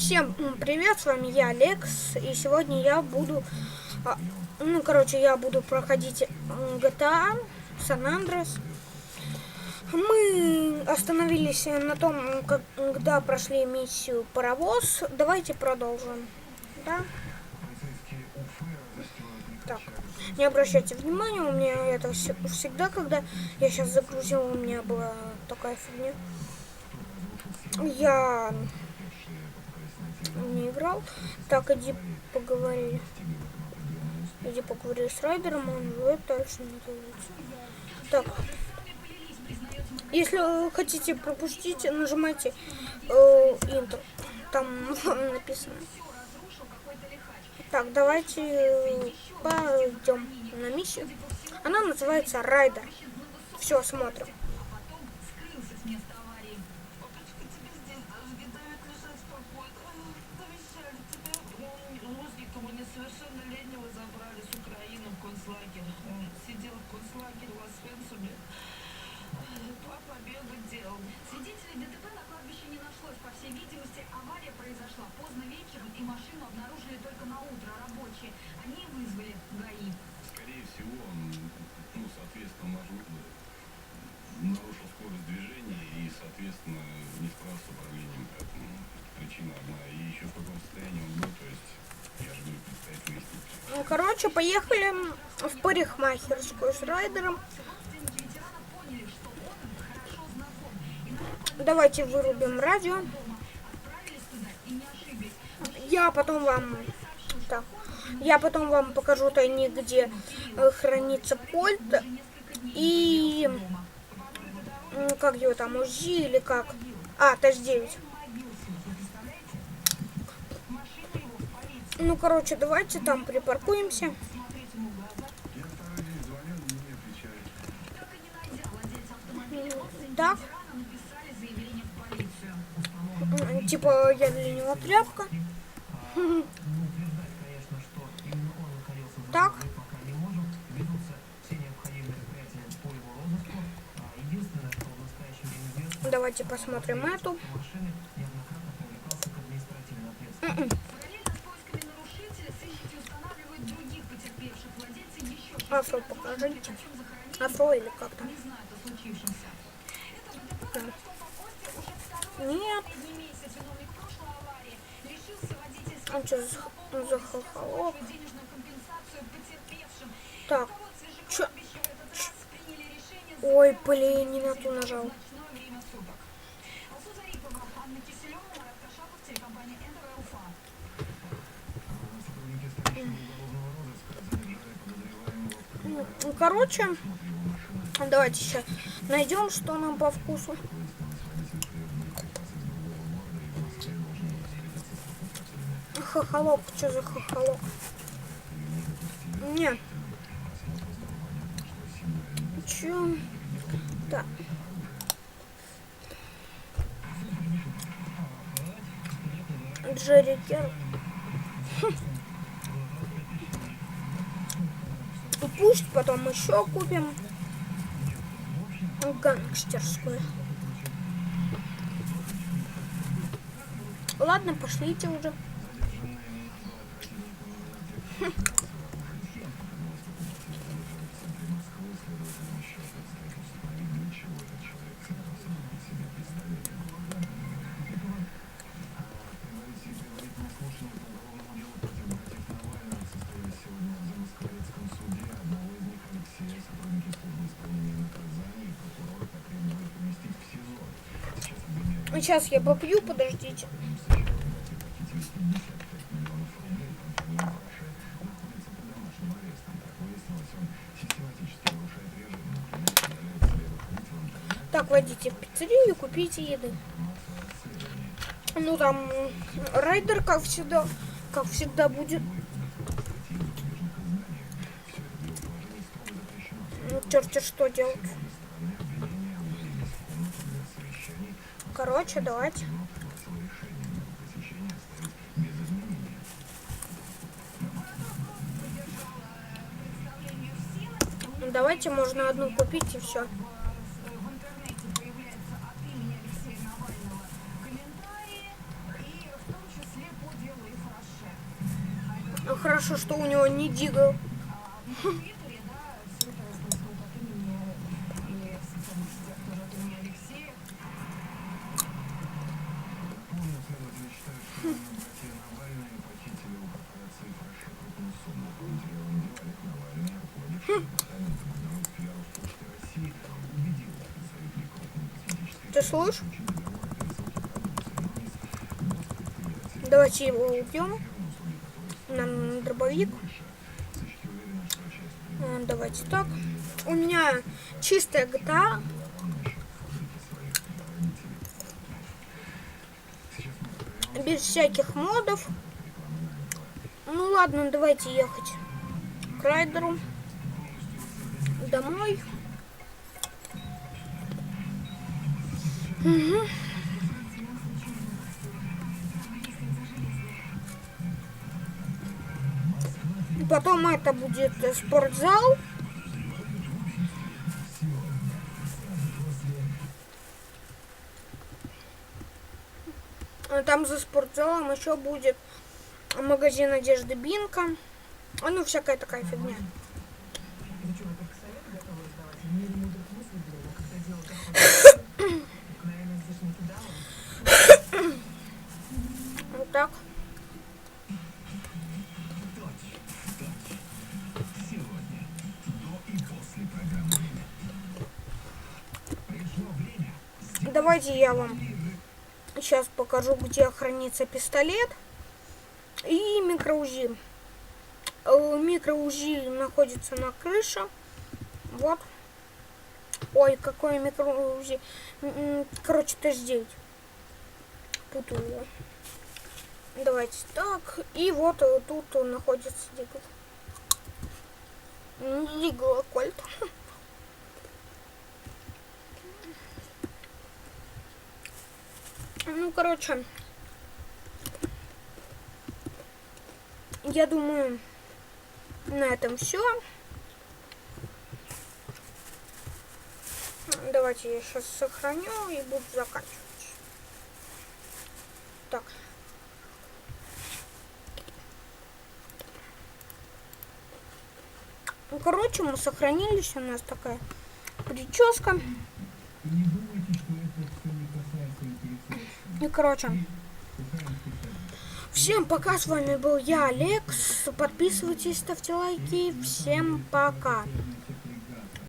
Всем привет, с вами я, Алекс, и сегодня я буду, а, ну, короче, я буду проходить GTA San Andreas. Мы остановились на том, когда прошли миссию Паровоз. Давайте продолжим. Да? Так, не обращайте внимания, у меня это вс- всегда, когда я сейчас загрузил, у меня была такая фигня. Я играл. Так, иди поговори. Иди поговори с Райдером, он живет дальше не двигается. Так. Если вы хотите пропустить, нажимайте э. Там написано. Так, давайте э, пойдем на миссию. Она называется Райдер. Все, смотрим. Произошла поздно вечером, и машину обнаружили только на утро рабочие. Они вызвали ГАИ. Скорее всего, он, ну, соответственно, нарушил, нарушил скорость движения и, соответственно, не справился с управлением. Поэтому причина одна. И еще в каком состоянии он был, то есть, я же говорю, предстоит выяснить. Ну, Короче, поехали в парикмахерскую с Райдером. Родственники ветерана поняли, что он им хорошо знаком. И на Давайте вырубим радио. отправились туда и не ошиблись. Я потом вам... Так. Я потом вам покажу тайник, где э, хранится кольт. И... Как его там, УЗИ или как? А, ТЭС-9. Ну, короче, давайте там припаркуемся. Так Типа, я для него тряпка. Так. рулем, пока не можем. Ведутся все необходимые мероприятия по его розыску. А, Давайте посмотрим эту. машины неоднократно привлекался к административной ответственности. Параллельно с поисками нарушителя сыщики устанавливают других потерпевших. Владельцы еще шести Афро покажите. Афро или как там? не Он что, за, за хохолок? денежную компенсацию потерпевшим. Так, чё? Ой, блин, не на ту нажал. Ну, ну, короче, давайте сейчас найдем, что нам по вкусу. Хохолок, что за хохолок? Нет. Чё? Так. Джерри Кер. Хм. Пусть потом еще купим гангстерскую. Ладно, пошлите уже. Сейчас я попью, подождите. Так, войдите в пиццерию, купите еды. Ну там райдер, как всегда, как всегда будет. Ну, черти что делать. Короче, давайте. Давайте можно одну купить и все. Почты России, убедил представителей крупной косметической Ты слышишь? Давайте его убьем. Нам дробовик. А, Давайте так. У меня чистая GTA. Без всяких модов. Ну ладно, давайте ехать к райдеру. Домой. Мгм. Потом это будет спортзал. А Там за спортзалом еще будет магазин одежды Бинка. А, Ну, всякая такая фигня. Давайте я вам сейчас покажу, где хранится пистолет и микроузи. Э, Микроузи находится на крыше. Вот. Ой, какое микроузи. Короче, Т9. Путаю. Давайте так. И вот э, тут он находится дигл. Дигл, кольт. Ну, короче, я думаю, на этом все. Давайте я сейчас сохраню и буду заканчивать. Так. Ну, короче, мы сохранились. У нас такая прическа. Не думайте, что это все не касается И, короче, всем пока, с вами был я, Алекс. Подписывайтесь, ставьте лайки. Всем пока.